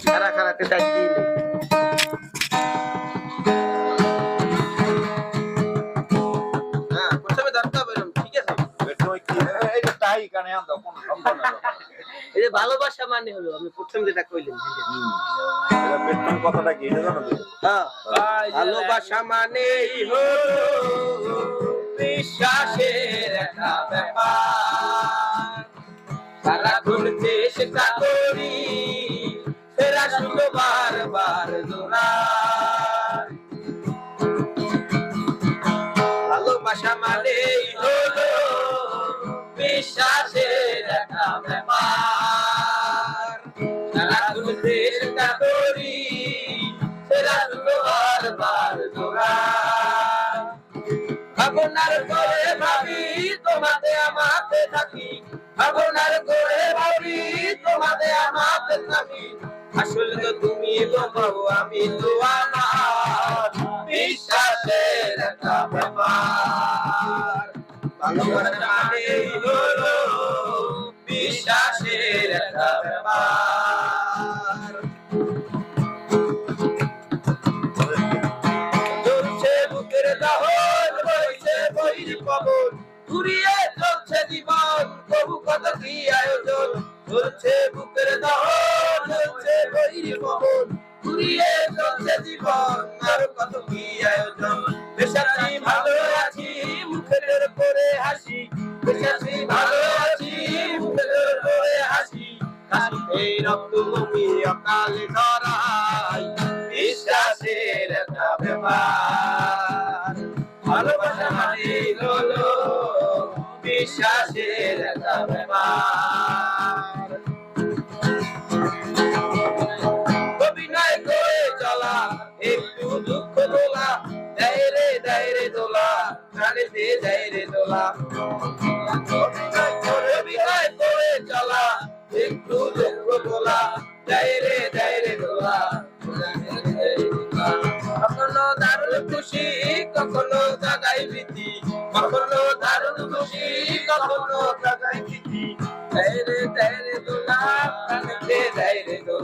খারা খারাতে ডাকি হ্যাঁ প্রথমে ধরতে হবে এরকম, ঠিক আছে? এটা তাই কানে আনতো কোনো সম্ভব না। এই যে ভালোবাসা মানে হলো আমি প্রথম যেটা কইলাম ঠিক আছে? কথাটা কি এটা জানো তুমি? হ্যাঁ। ভালোবাসা মানেই হলো বিশ্বাসের একটা ব্যাপার। সারাক্ষণ চেষ্টা করি শুধু বারবার জোড়ার ভালোবাসা হলো বিশ্বাসের ভাবি তোমাতে আমাতে থাকি। ভাবনার করে ভাবি, তোমাদের তো তুমি বাবু আমি তো আমার। বিশ্বাসের একটা ব্যাপার। ভালোবাসা বিশ্বাসের একটা ব্যাপার। চলছে জীবন তবু কত কি আয়োজন? চলছে বুকের দহন, চলছে বইর পবন ঘুরিয়ে চলছে জীবন, আর কত কি আয়োজন? বেশাচ্ছি ভালো আছি, মুখের করে হাসি। বেশাচ্ছি ভালো আছি, মুখের করে হাসি। হাসিতে রক্ত তুমি অকালে ধরাই। বিশ্বাসের একটা ব্যাপার। অভিনয় করে চলা একটু দুঃখ দোলা দেয় রে দেয় রে দোলা প্রাণেতে দেয় রে দোলা অভিনয় করে চলা একটু দুঃখ দোলা দেয় রে দেয় রে দোলা কখনো দারুণ খুশি, কখনো জাগাই ভীতি কখনো দারুণ খুশি, কখনো জাগাই ভীতি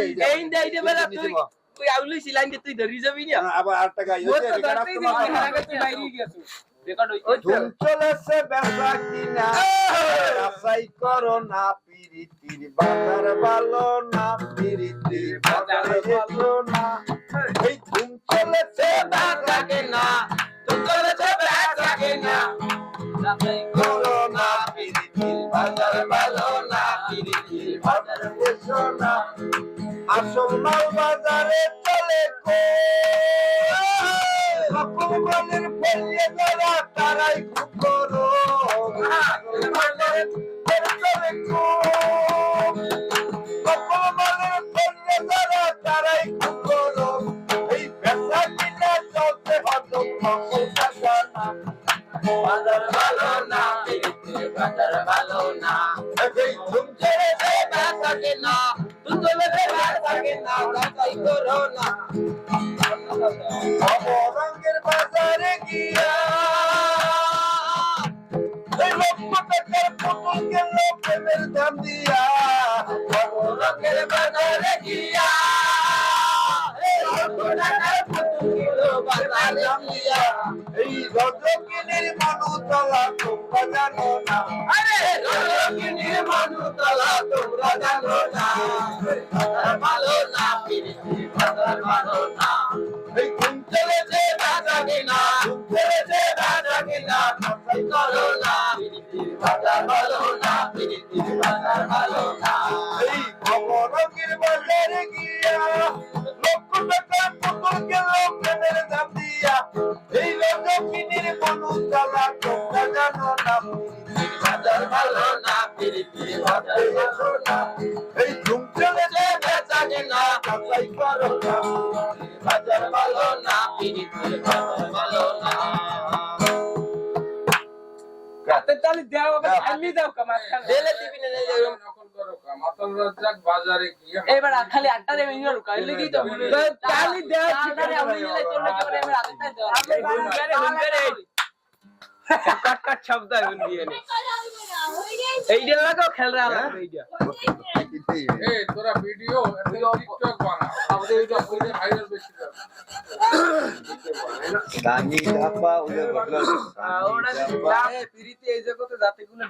এই দে এই দে বেলা তুই তুই আউলি সিলাইন দিয়ে তুই ধরি যাবি না আবার আট টাকা হয়েছে রেকর্ড ধুম চলেছে বেচা কিনা রাসাই করো না পিরিতির বাজার ভালো না পিরিতির বাজার এসো না এই ধুম চলেছে থাকে না তুই করেছে থাকে না করো মাল বাজারে চলে সকলের ফেলিয়ে যারা, তারাই করো সকলের ফেলিয়ে যারা, তারাই করো বাজার ভালো না বাজার ভালো না। এই থাকে অবরঙ্গের বাজারে গিয়া লক্ষ টাকার পুতুল গেল প্রেমের দাম দিয়া রঙের বাজারে গিয়া এই রঘুনাথের পুতুল কিলো বাজারে গিয়া এই রজকিনীর মানু তলা তোমরা জানো না আরে রজকিনীর মানুতলা তোমরা জানো। এই ঘুম বেচা কিনা না বাজার ভালো না বাজার ভালো না। দাও কামার দিবি না এরকম বাজারে গিয়ে এবার খালি আটটা রে মিনিট রুকা লেগেই তো তোর নাকি হুঙ্গারে হুঙ্গারে। কাট কাট শব্দ এখন দিয়ে নে। এইটা লাগাও খেলরা লাগবে এইটা এই তোরা ভিডিও টিকটক বানা। আমাদের এটা কইলে ভাইরাল বেশি যাবে। দানি ধাপা ওদের বদলা ওরা পিরিতি এই জগতে জাতি গুলো